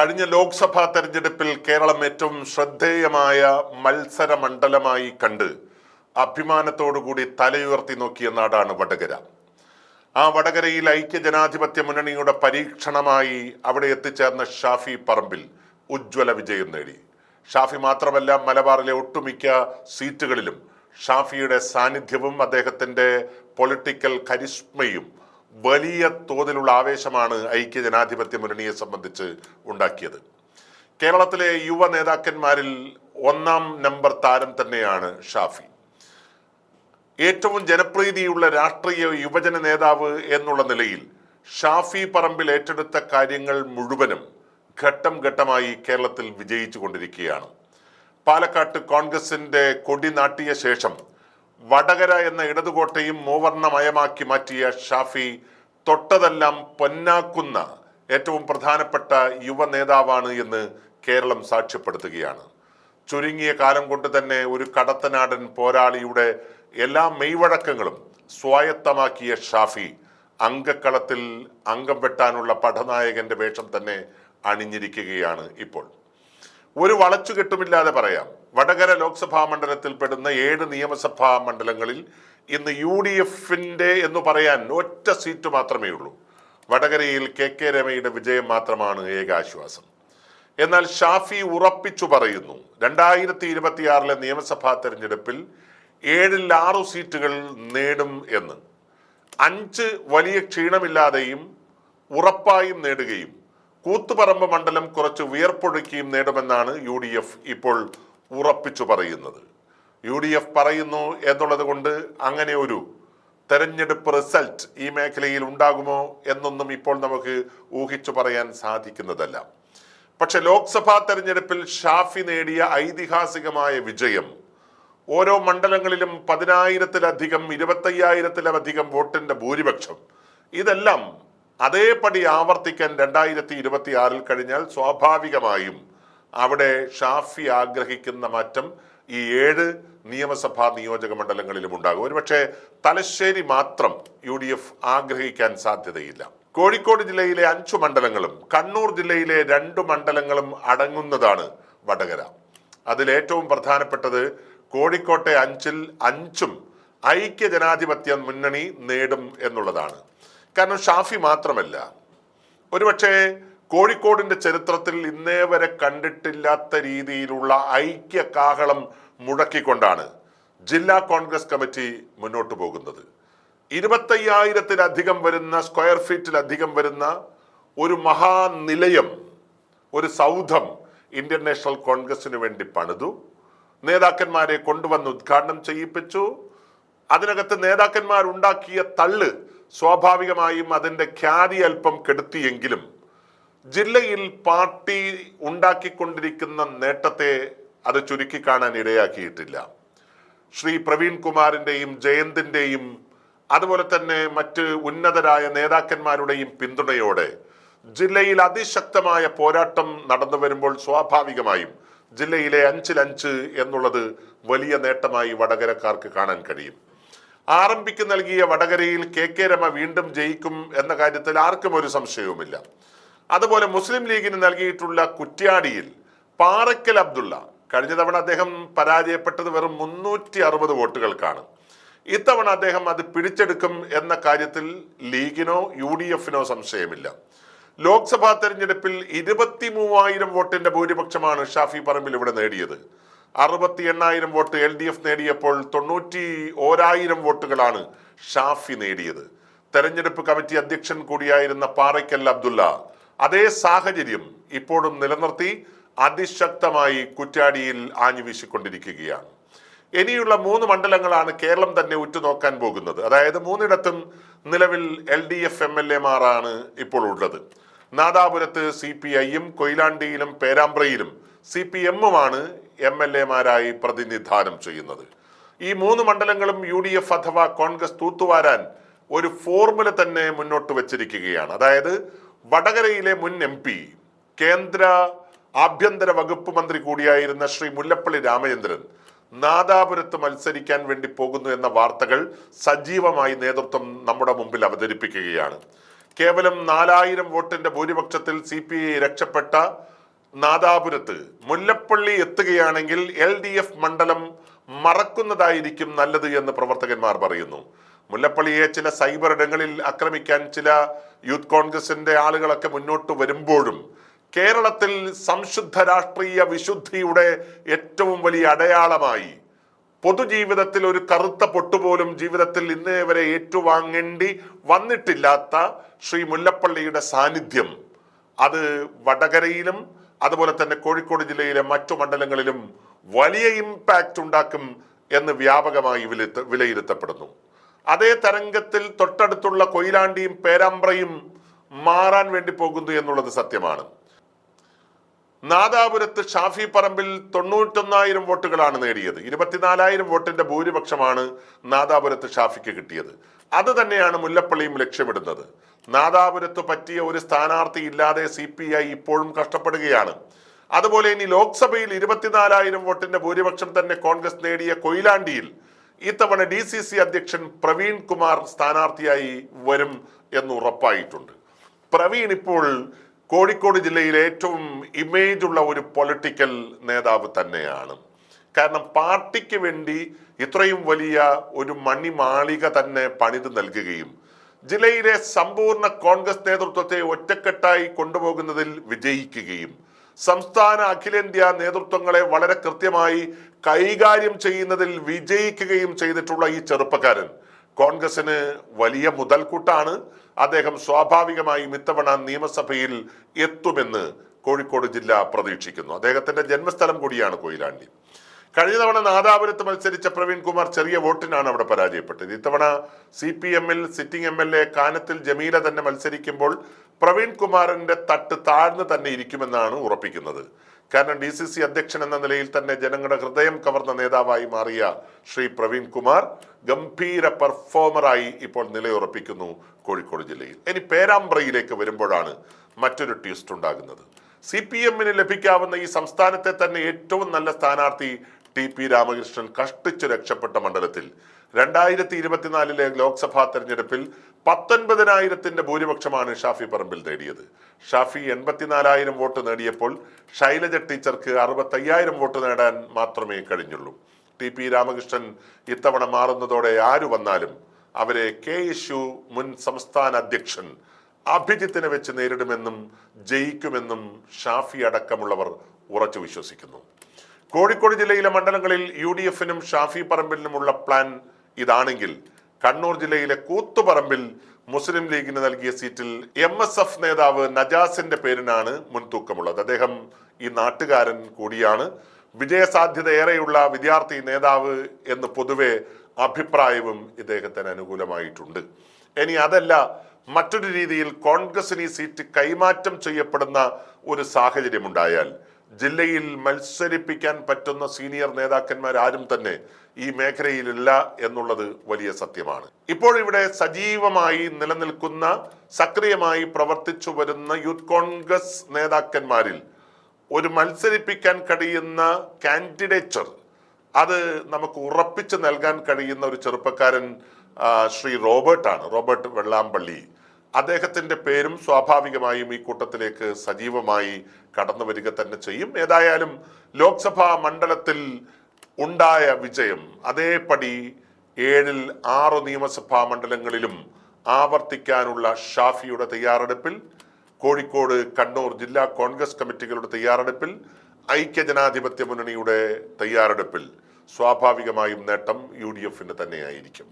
കഴിഞ്ഞ ലോക്സഭാ തെരഞ്ഞെടുപ്പിൽ കേരളം ഏറ്റവും ശ്രദ്ധേയമായ മത്സര മണ്ഡലമായി കണ്ട് അഭിമാനത്തോടുകൂടി തലയുയർത്തി നോക്കിയ നാടാണ് വടകര. ആ വടകരയിൽ ഐക്യജനാധിപത്യ മുന്നണിയുടെ പരീക്ഷണമായി അവിടെ എത്തിച്ചേർന്ന ഷാഫി പറമ്പിൽ ഉജ്ജ്വല വിജയം നേടി. ഷാഫി മാത്രമല്ല മലബാറിലെ ഒട്ടുമിക്ക സീറ്റുകളിലും ഷാഫിയുടെ സാന്നിധ്യവും അദ്ദേഹത്തിന്റെ പൊളിറ്റിക്കൽ കരിസ്മയും വലിയ തോതിലുള്ള ആവേശമാണ് ഐക്യ ജനാധിപത്യ മുന്നണിയെ സംബന്ധിച്ച് ഉണ്ടാക്കിയത്. കേരളത്തിലെ യുവ നേതാക്കന്മാരിൽ ഒന്നാം നമ്പർ താരം തന്നെയാണ് ഷാഫി. ഏറ്റവും ജനപ്രീതിയുള്ള രാഷ്ട്രീയ യുവജന നേതാവ് എന്നുള്ള നിലയിൽ ഷാഫി പറമ്പിൽ ഏറ്റെടുത്ത കാര്യങ്ങൾ മുഴുവനും ഘട്ടം ഘട്ടമായി കേരളത്തിൽ വിജയിച്ചു കൊണ്ടിരിക്കുകയാണ് പാലക്കാട്ട് കോൺഗ്രസിന്റെ കൊടി നാട്ടിയ ശേഷം വടകര എന്ന ഇടതുകോട്ടയും മൂവർണമയമാക്കി മാറ്റിയ ഷാഫി തൊട്ടതെല്ലാം പൊന്നാക്കുന്ന ഏറ്റവും പ്രധാനപ്പെട്ട യുവ നേതാവാണ് എന്ന് കേരളം സാക്ഷ്യപ്പെടുത്തുകയാണ്. ചുരുങ്ങിയ കാലം കൊണ്ട് തന്നെ ഒരു കടത്തനാടൻ പോരാളിയുടെ എല്ലാ മെയ്വഴക്കങ്ങളും സ്വായത്തമാക്കിയ ഷാഫി അങ്കക്കളത്തിൽ അംഗം വെട്ടാനുള്ള പടനായകന്റെ വേഷം തന്നെ അണിഞ്ഞിരിക്കുകയാണ് ഇപ്പോൾ. ഒരു വളച്ചുകെട്ടുമില്ലാതെ പറയാം. വടകര ലോക്സഭാ മണ്ഡലത്തിൽ പെടുന്ന ഏഴ് നിയമസഭാ മണ്ഡലങ്ങളിൽ ഇന്ന് യു ഡി എഫിന്റെ എന്ന് പറയാൻ ഒറ്റ സീറ്റ് മാത്രമേ ഉള്ളൂ. വടകരയിൽ കെ കെ രമയുടെ വിജയം മാത്രമാണ് ഏക ആശ്വാസം എന്നാൽ ഷാഫി ഉറപ്പിച്ചു പറയുന്നു രണ്ടായിരത്തി ഇരുപത്തിയാറിലെ നിയമസഭാ തെരഞ്ഞെടുപ്പിൽ ഏഴിൽ ആറു സീറ്റുകൾ നേടും എന്ന്. അഞ്ച് വലിയ ക്ഷീണമില്ലാതെയും ഉറപ്പായും നേടുകയും കൂത്തുപറമ്പ് മണ്ഡലം കുറച്ച് വിയർപ്പൊഴുക്കിയും നേടുമെന്നാണ് യു ഡി എഫ് ഇപ്പോൾ ഉറപ്പിച്ചു പറയുന്നത്. യു ഡി എഫ് പറയുന്നു എന്നുള്ളത് കൊണ്ട് അങ്ങനെ ഒരു തെരഞ്ഞെടുപ്പ് റിസൾട്ട് ഈ മേഖലയിൽ ഉണ്ടാകുമോ എന്നൊന്നും ഇപ്പോൾ നമുക്ക് ഊഹിച്ചു പറയാൻ സാധിക്കുന്നതല്ല. പക്ഷെ ലോക്സഭാ തെരഞ്ഞെടുപ്പിൽ ഷാഫി നേടിയ ഐതിഹാസികമായ വിജയം ഓരോ മണ്ഡലങ്ങളിലും പതിനായിരത്തിലധികം ഇരുപത്തയ്യായിരത്തിലധികം വോട്ടിന്റെ ഭൂരിപക്ഷം. ഇതെല്ലാം അതേപടി ആവർത്തിക്കാൻ രണ്ടായിരത്തി ഇരുപത്തി ആറിൽ കഴിഞ്ഞാൽ സ്വാഭാവികമായും അവിടെ ഷാഫി ആഗ്രഹിക്കുന്ന മാറ്റം ഈ ഏഴ് നിയമസഭാ നിയോജക മണ്ഡലങ്ങളിലും ഉണ്ടാകും. ഒരുപക്ഷെ തലശ്ശേരി മാത്രം യു ഡി എഫ് ആഗ്രഹിക്കാൻ സാധ്യതയില്ല. കോഴിക്കോട് ജില്ലയിലെ അഞ്ചു മണ്ഡലങ്ങളും കണ്ണൂർ ജില്ലയിലെ രണ്ടു മണ്ഡലങ്ങളും അടങ്ങുന്നതാണ് വടകര. അതിലേറ്റവും പ്രധാനപ്പെട്ടത് കോഴിക്കോട്ടെ അഞ്ചിൽ അഞ്ചും ഐക്യ ജനാധിപത്യ മുന്നണി നേടും എന്നുള്ളതാണ്. കാരണം ഷാഫി മാത്രമല്ല. ഒരുപക്ഷെ കോഴിക്കോടിന്റെ ചരിത്രത്തിൽ ഇന്നേ വരെ കണ്ടിട്ടില്ലാത്ത രീതിയിലുള്ള ഐക്യ കാഹളം മുഴക്കിക്കൊണ്ടാണ് ജില്ലാ കോൺഗ്രസ് കമ്മിറ്റി മുന്നോട്ട് പോകുന്നത്. ഇരുപത്തയ്യായിരത്തിലധികം വരുന്ന സ്ക്വയർ ഫീറ്റിലധികം വരുന്ന ഒരു മഹാനിലയം ഒരു സൗധം ഇന്ത്യൻ നാഷണൽ കോൺഗ്രസിന് വേണ്ടി പണിതു. നേതാക്കന്മാരെ കൊണ്ടുവന്ന് ഉദ്ഘാടനം ചെയ്യിപ്പിച്ചു. അതിനകത്ത് നേതാക്കന്മാരുണ്ടാക്കിയ തള്ള് സ്വാഭാവികമായും അതിന്റെ ഖ്യാതി അല്പം കെടുത്തിയെങ്കിലും ജില്ലയിൽ പാർട്ടി ഉണ്ടാക്കിക്കൊണ്ടിരിക്കുന്ന നേട്ടത്തെ അത് ചുരുക്കി കാണാൻ ഇടയാക്കിയിട്ടില്ല ശ്രീ പ്രവീൺ കുമാറിന്റെയും ജയന്തിന്റെയും അതുപോലെ തന്നെ മറ്റ് ഉന്നതരായ നേതാക്കന്മാരുടെയും പിന്തുണയോടെ ജില്ലയിൽ അതിശക്തമായ പോരാട്ടം നടന്നു വരുമ്പോൾ സ്വാഭാവികമായും ജില്ലയിലെ അഞ്ചിൽ അഞ്ച് എന്നുള്ളത് വലിയ നേട്ടമായി വടകരക്കാർക്ക് കാണാൻ കഴിയും. ആർ എം പിക്ക് നൽകിയ വടകരയിൽ കെ കെ രമ വീണ്ടും ജയിക്കും എന്ന കാര്യത്തിൽ ആർക്കും ഒരു സംശയവുമില്ല. അതുപോലെ മുസ്ലിം ലീഗിന് നൽകിയിട്ടുള്ള കുറ്റ്യാടിയിൽ പാറക്കൽ അബ്ദുള്ള കഴിഞ്ഞ തവണ അദ്ദേഹം പരാജയപ്പെട്ടത് വെറും മുന്നൂറ്റി അറുപത് വോട്ടുകൾക്കാണ്. ഇത്തവണ അദ്ദേഹം അത് പിടിച്ചെടുക്കും എന്ന കാര്യത്തിൽ ലീഗിനോ യു ഡി എഫിനോ സംശയമില്ല. ലോക്സഭാ തെരഞ്ഞെടുപ്പിൽ ഇരുപത്തി മൂവായിരം വോട്ടിന്റെ ഭൂരിപക്ഷമാണ് ഷാഫി പറമ്പിൽ ഇവിടെ നേടിയത്. അറുപത്തി എണ്ണായിരം വോട്ട് എൽ ഡി എഫ് നേടിയപ്പോൾ തൊണ്ണൂറ്റി ഓരായിരം വോട്ടുകളാണ് ഷാഫി നേടിയത്. തെരഞ്ഞെടുപ്പ് കമ്മിറ്റി അധ്യക്ഷൻ കൂടിയായിരുന്ന പാറയ്ക്കൽ അബ്ദുള്ള അതേ സാഹചര്യം ഇപ്പോഴും നിലനിർത്തി അതിശക്തമായി കുറ്റാടിയിൽ ആഞ്ഞു വീശിക്കൊണ്ടിരിക്കുകയാണ്. ഇനിയുള്ള മൂന്ന് മണ്ഡലങ്ങളാണ് കേരളം തന്നെ ഉറ്റുനോക്കാൻ പോകുന്നത്. അതായത് മൂന്നിടത്തും നിലവിൽ L D F M L എമാരാണ് ഇപ്പോൾ ഉള്ളത്. നാദാപുരത്ത് സി പി ഐയും കൊയിലാണ്ടിയിലും പേരാമ്പ്രയിലും സി പി എമ്മുമാണ് എം എൽ എമാരായി പ്രതിനിധാനം ചെയ്യുന്നത്. ഈ മൂന്ന് മണ്ഡലങ്ങളും യു ഡി എഫ് അഥവാ കോൺഗ്രസ് തൂത്തുവാരാൻ ഒരു ഫോർമുല തന്നെ മുന്നോട്ട് വെച്ചിരിക്കുകയാണ്. അതായത് വടകരയിലെ മുൻ എം പി കേന്ദ്ര ആഭ്യന്തര വകുപ്പ് മന്ത്രി കൂടിയായിരുന്ന ശ്രീ മുല്ലപ്പള്ളി രാമചന്ദ്രൻ നാദാപുരത്ത് മത്സരിക്കാൻ വേണ്ടി പോകുന്നു എന്ന വാർത്തകൾ സജീവമായി നേതൃത്വം നമ്മുടെ മുമ്പിൽ അവതരിപ്പിക്കുകയാണ്. കേവലം നാലായിരം വോട്ടിന്റെ ഭൂരിപക്ഷത്തിൽ സി പി ഐ രക്ഷപ്പെട്ട നാദാപുരത്ത് മുല്ലപ്പള്ളി എത്തുകയാണെങ്കിൽ എൽ ഡി എഫ് മണ്ഡലം മറക്കുന്നതായിരിക്കും നല്ലത് എന്ന് പ്രവർത്തകന്മാർ പറയുന്നു. മുല്ലപ്പള്ളിയെ ചില സൈബർ ഇടങ്ങളിൽ ആക്രമിക്കാൻ ചില യൂത്ത് കോൺഗ്രസിന്റെ ആളുകളൊക്കെ മുന്നോട്ട് വരുമ്പോഴും കേരളത്തിൽ സംശുദ്ധ രാഷ്ട്രീയ വിശുദ്ധിയുടെ ഏറ്റവും വലിയ അടയാളമായി പൊതുജീവിതത്തിൽ ഒരു കറുത്ത പൊട്ടുപോലും ജീവിതത്തിൽ ഇന്നേ വരെ ഏറ്റുവാങ്ങേണ്ടി വന്നിട്ടില്ലാത്ത ശ്രീ മുല്ലപ്പള്ളിയുടെ സാന്നിധ്യം. അത് വടകരയിലും അതുപോലെ തന്നെ കോഴിക്കോട് ജില്ലയിലെ മറ്റു മണ്ഡലങ്ങളിലും വലിയ ഇമ്പാക്റ്റ് ഉണ്ടാക്കും എന്ന് വ്യാപകമായി വിലയിരുത്ത വിലയിരുത്തപ്പെടുന്നു. അതേ തരംഗത്തിൽ തൊട്ടടുത്തുള്ള കൊയിലാണ്ടിയും പേരാമ്പ്രയും മാറാൻ വേണ്ടി പോകുന്നു എന്നുള്ളത് സത്യമാണ്. നാദാപുരത്ത് ഷാഫി പറമ്പിൽ തൊണ്ണൂറ്റൊന്നായിരം വോട്ടുകളാണ് നേടിയത്. ഇരുപത്തിനാലായിരം വോട്ടിന്റെ ഭൂരിപക്ഷമാണ് നാദാപുരത്ത് ഷാഫിക്ക് കിട്ടിയത്. അത് തന്നെയാണ് മുല്ലപ്പള്ളിയും ലക്ഷ്യമിടുന്നത്. നാദാപുരത്ത് പറ്റിയ ഒരു സ്ഥാനാർത്ഥി ഇല്ലാതെ സി പി ഐ ഇപ്പോഴും കഷ്ടപ്പെടുകയാണ്. അതുപോലെ ഇനി ലോക്സഭയിൽ ഇരുപത്തിനാലായിരം വോട്ടിന്റെ ഭൂരിപക്ഷം തന്നെ കോൺഗ്രസ് നേടിയ കൊയിലാണ്ടിയിൽ ഇത്തവണ ഡി സി സി അധ്യക്ഷൻ പ്രവീൺ കുമാർ സ്ഥാനാർത്ഥിയായി വരും എന്ന് ഉറപ്പായിട്ടുണ്ട്. പ്രവീൺ ഇപ്പോൾ കോഴിക്കോട് ജില്ലയിൽ ഏറ്റവും ഇമേജുള്ള ഒരു പൊളിറ്റിക്കൽ നേതാവ് തന്നെയാണ്. കാരണം പാർട്ടിക്ക് വേണ്ടി ഇത്രയും വലിയ ഒരു മണിമാളിക തന്നെ പണിത് നൽകുകയും ജില്ലയിലെ സമ്പൂർണ കോൺഗ്രസ് നേതൃത്വത്തെ ഒറ്റക്കെട്ടായി കൊണ്ടുപോകുന്നതിൽ വിജയിക്കുകയും സംസ്ഥാന അഖിലേന്ത്യാ നേതൃത്വങ്ങളെ വളരെ കൃത്യമായി കൈകാര്യം ചെയ്യുന്നതിൽ വിജയിക്കുകയും ചെയ്തിട്ടുള്ള ഈ ചെറുപ്പക്കാരൻ കോൺഗ്രസിന് വലിയ മുതൽക്കൂട്ടാണ്. അദ്ദേഹം സ്വാഭാവികമായും ഇത്തവണ നിയമസഭയിൽ എത്തുമെന്ന് കോഴിക്കോട് ജില്ല പ്രതീക്ഷിക്കുന്നു. അദ്ദേഹത്തിന്റെ ജന്മസ്ഥലം കൂടിയാണ് കൊയിലാണ്ടി. കഴിഞ്ഞ തവണ നാദാപുരത്ത് മത്സരിച്ച പ്രവീൺ കുമാർ ചെറിയ വോട്ടിനാണ് അവിടെ പരാജയപ്പെട്ടത്. ഇത്തവണ സി പി എമ്മിൽ sitting M L A Kanathil Jameela തന്നെ മത്സരിക്കുമ്പോൾ പ്രവീൺകുമാറിന്റെ തട്ട് താഴ്ന്നു തന്നെ ഇരിക്കുമെന്നാണ് ഉറപ്പിക്കുന്നത്. കാരണം ഡി സി സി അധ്യക്ഷൻ എന്ന നിലയിൽ തന്നെ ജനങ്ങളുടെ ഹൃദയം കവർന്ന നേതാവായി മാറിയ ശ്രീ പ്രവീൺ കുമാർ ഗംഭീര പെർഫോമറായി ഇപ്പോൾ നിലയുറപ്പിക്കുന്നു കോഴിക്കോട് ജില്ലയിൽ. ഇനി പേരാമ്പ്രയിലേക്ക് വരുമ്പോഴാണ് മറ്റൊരു ട്വിസ്റ്റ് ഉണ്ടാകുന്നത്. സി പി എമ്മിന് ലഭിക്കാവുന്ന ഈ സംസ്ഥാനത്തെ തന്നെ ഏറ്റവും നല്ല സ്ഥാനാർത്ഥി ടി പി രാമകൃഷ്ണൻ കഷ്ടിച്ചു രക്ഷപ്പെട്ട മണ്ഡലത്തിൽ. രണ്ടായിരത്തി ഇരുപത്തിനാലിലെ ലോക്സഭാ തെരഞ്ഞെടുപ്പിൽ പത്തൊൻപതിനായിരത്തിന്റെ ഭൂരിപക്ഷമാണ് ഷാഫി പറമ്പിൽ നേടിയത്. ഷാഫി എൺപത്തിനാലായിരം വോട്ട് നേടിയപ്പോൾ ശൈലജ ടീച്ചർക്ക് അറുപത്തയ്യായിരം വോട്ട് നേടാൻ മാത്രമേ കഴിഞ്ഞുള്ളൂ. ടി പി രാമകൃഷ്ണൻ ഇത്തവണ മാറുന്നതോടെ ആരു വന്നാലും അവരെ കെ യേശു മുൻ സംസ്ഥാന അധ്യക്ഷൻ അഭിജിത്തിനെ വെച്ച് നേരിടുമെന്നും ജയിക്കുമെന്നും ഷാഫി അടക്കമുള്ളവർ ഉറച്ചു വിശ്വസിക്കുന്നു. കോഴിക്കോട് ജില്ലയിലെ മണ്ഡലങ്ങളിൽ യു ഡി എഫിനും ഷാഫി പറമ്പിലിനുമുള്ള പ്ലാൻ ഇതാണെങ്കിൽ കണ്ണൂർ ജില്ലയിലെ കൂത്തുപറമ്പിൽ മുസ്ലിം ലീഗിന് നൽകിയ സീറ്റിൽ എം എസ് എഫ് നേതാവ് നജാസിന്റെ പേരിനാണ് മുൻതൂക്കമുള്ളത്. അദ്ദേഹം ഈ നാട്ടുകാരൻ കൂടിയാണ്. വിജയസാധ്യത ഏറെയുള്ള വിദ്യാർത്ഥി നേതാവ് എന്ന് പൊതുവെ അഭിപ്രായവും ഇദ്ദേഹത്തിന് അനുകൂലമായിട്ടുണ്ട്. ഇനി അതല്ല മറ്റൊരു രീതിയിൽ കോൺഗ്രസിന് ഈ സീറ്റ് കൈമാറ്റം ചെയ്യപ്പെടുന്ന ഒരു സാഹചര്യമുണ്ടായാൽ ജില്ലയിൽ മത്സരിപ്പിക്കാൻ പറ്റുന്ന സീനിയർ നേതാക്കന്മാർ ആരും തന്നെ ഈ മേഖലയിലില്ല എന്നുള്ളത് വലിയ സത്യമാണ്. ഇപ്പോൾ ഇവിടെ സജീവമായി നിലനിൽക്കുന്ന സക്രിയമായി പ്രവർത്തിച്ചു വരുന്ന യൂത്ത് കോൺഗ്രസ് നേതാക്കന്മാരിൽ ഒരു മത്സരിപ്പിക്കാൻ കഴിയുന്ന കാൻഡിഡേച്ചർ അത് നമുക്ക് ഉറപ്പിച്ചു നൽകാൻ കഴിയുന്ന ഒരു ചെറുപ്പക്കാരൻ ശ്രീ റോബർട്ടാണ്. റോബർട്ട് വെള്ളാമ്പള്ളി. അദ്ദേഹത്തിന്റെ പേരും സ്വാഭാവികമായും ഈ കൂട്ടത്തിലേക്ക് സജീവമായി കടന്നു വരിക തന്നെ ചെയ്യും. ഏതായാലും ലോക്സഭാ മണ്ഡലത്തിൽ ഉണ്ടായ വിജയം അതേപടി ഏഴിൽ ആറ് നിയമസഭാ മണ്ഡലങ്ങളിലും ആവർത്തിക്കാനുള്ള ഷാഫിയുടെ തയ്യാറെടുപ്പിൽ കോഴിക്കോട് കണ്ണൂർ ജില്ലാ കോൺഗ്രസ് കമ്മിറ്റികളുടെ തയ്യാറെടുപ്പിൽ ഐക്യജനാധിപത്യ മുന്നണിയുടെ തയ്യാറെടുപ്പിൽ സ്വാഭാവികമായും നേട്ടം യു ഡി എഫിന് തന്നെയായിരിക്കും.